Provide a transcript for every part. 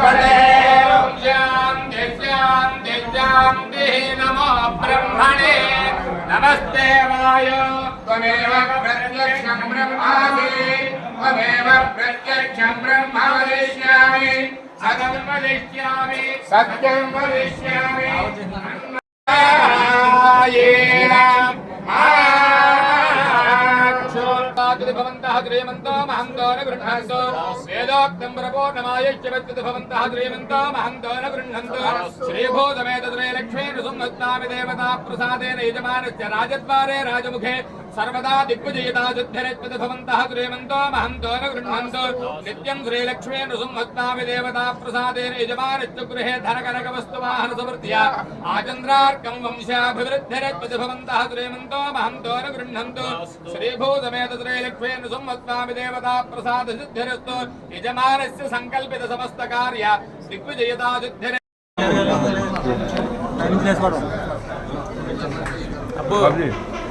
బృహస్పతే శాంతి శాంతి శాంతి నమో బ్రహ్మణే నమస్తే వాయు త్వమేవ ప్రత్యక్షం బ్రహ్మాసి త్వమేవ ప్రత్యక్షం బ్రహ్మ ప్రపద్యతి భవంతః గ్రేమంతో మహంతో న గృహ్ణంతో వేదోక్తం ప్రపోతమాయశ్చ ప్రపద్యతి భవంతః గ్రేమంతో మహంతో న గృహ్ణంతో శ్రీభూతమేతద్రే లక్ష్మీ నృసుం దేవతా ప్రసాదేన యజమానస్య రాజద్వారే రాజముఖే सर्वदा दिग्विजयता जुद्धरित्वदभवन्तः श्रीमन्तो महन्तो न गृह्णन्तो नित्यं श्रीलक्ष्मी नृसिंहक्तामि प्रसादेन यजमानित्वगृहे धनकनकवस्तुवाहनसमृद्ध्या आचन्द्रार्कं वंशाभिवृद्धिरित्वदभवन्तः श्रीमन्तो महन्तो न गृह्णन्तु श्रीभूतमेत श्रीलक्ष्मी नृसिंहक्तामि प्रसादसिद्धिरस्तु यजमानस्य सङ्कल्पितसमस्तकार्य दिग्विजयता जुद्धिरि अब्बू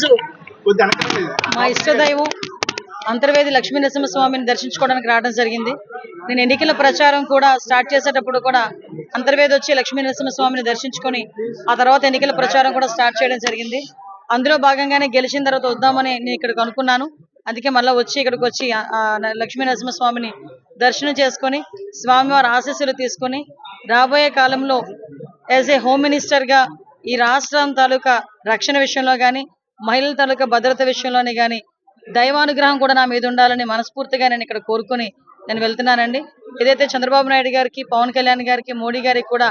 ఈరోజు రోజు మా ఇష్టదైవం అంతర్వేది లక్ష్మీ నరసింహస్వామిని దర్శించుకోవడానికి రావడం జరిగింది. నేను ఎన్నికల ప్రచారం కూడా స్టార్ట్ చేసేటప్పుడు కూడా అంతర్వేది వచ్చి లక్ష్మీ నరసింహస్వామిని దర్శించుకొని ఆ తర్వాత ఎన్నికల ప్రచారం కూడా స్టార్ట్ చేయడం జరిగింది. అందులో భాగంగానే గెలిచిన తర్వాత వద్దామని నేను ఇక్కడికి అనుకున్నాను. అందుకే మళ్ళీ వచ్చి ఇక్కడికి వచ్చి లక్ష్మీ నరసింహస్వామిని దర్శనం చేసుకొని స్వామివారి ఆశీస్సులు తీసుకొని రాబోయే కాలంలో యాజ్ ఏ హోమ్ మినిస్టర్గా ఈ రాష్ట్రం తాలూకా రక్షణ విషయంలో కానీ మహిళల తాలూకా భద్రత విషయంలోనే కానీ దైవానుగ్రహం కూడా నా మీద ఉండాలని మనస్ఫూర్తిగా నేను ఇక్కడ కోరుకొని నేను వెళ్తున్నానండి. ఏదైతే చంద్రబాబు నాయుడు గారికి పవన్ కళ్యాణ్ గారికి మోడీ గారికి కూడా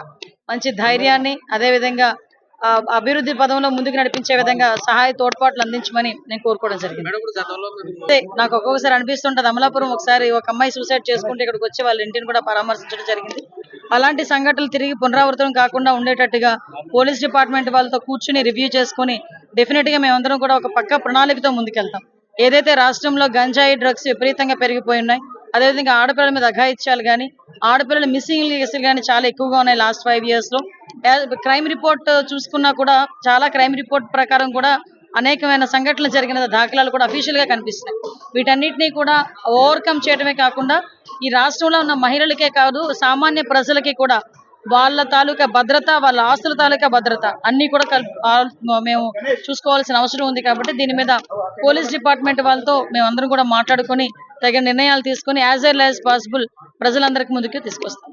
మంచి ధైర్యాన్ని అదేవిధంగా అభివృద్ధి పదంలో ముందుకు నడిపించే విధంగా సహాయ తోడ్పాట్లు అందించమని నేను కోరుకోవడం జరిగింది. నాకు ఒక్కొక్కసారి అనిపిస్తుంటది అమలాపురం ఒకసారి ఒక అమ్మాయి సూసైడ్ చేసుకుంటే ఇక్కడికి వచ్చి వాళ్ళ ఇంటిని కూడా పరామర్శించడం జరిగింది. అలాంటి సంఘటనలు తిరిగి పునరావృతం కాకుండా ఉండేటట్టుగా పోలీస్ డిపార్ట్మెంట్ వాళ్ళతో కూర్చుని రివ్యూ చేసుకుని డెఫినెట్గా మేమందరం కూడా ఒక పక్క ప్రణాళికతో ముందుకెళ్తాం. ఏదైతే రాష్ట్రంలో గంజాయి డ్రగ్స్ విపరీతంగా పెరిగిపోయి ఉన్నాయి అదేవిధంగా ఆడపిల్లల మీద అఘాయిత్యాలు కానీ ఆడపిల్లల మిస్సింగ్ కేసులు కానీ చాలా ఎక్కువగా ఉన్నాయి లాస్ట్ ఫైవ్ ఇయర్స్లో. క్రైమ్ రిపోర్ట్ చూసుకున్నా కూడా చాలా క్రైమ్ రిపోర్ట్ ప్రకారం కూడా అనేకమైన సంఘటనలు జరిగిన దాఖలాలు కూడా అఫీషియల్గా కనిపిస్తున్నాయి. వీటన్నిటినీ కూడా ఓవర్కమ్ చేయడమే కాకుండా ఈ రాష్ట్రంలో ఉన్న మహిళలకే కాదు సామాన్య ప్రజలకి కూడా వాళ్ళ తాలూకా భద్రత వాళ్ళ ఆస్తుల తాలూకా భద్రత అన్ని కూడా మేము చూసుకోవాల్సిన అవసరం ఉంది కాబట్టి దీని మీద పోలీస్ డిపార్ట్మెంట్ వాళ్ళతో మేము అందరం కూడా మాట్లాడుకొని తగిన నిర్ణయాలు తీసుకొని యాజ్ ఎర్లీ యాజ్ పాసిబుల్ ప్రజలందరికీ ముందుకు తీసుకొస్తాం.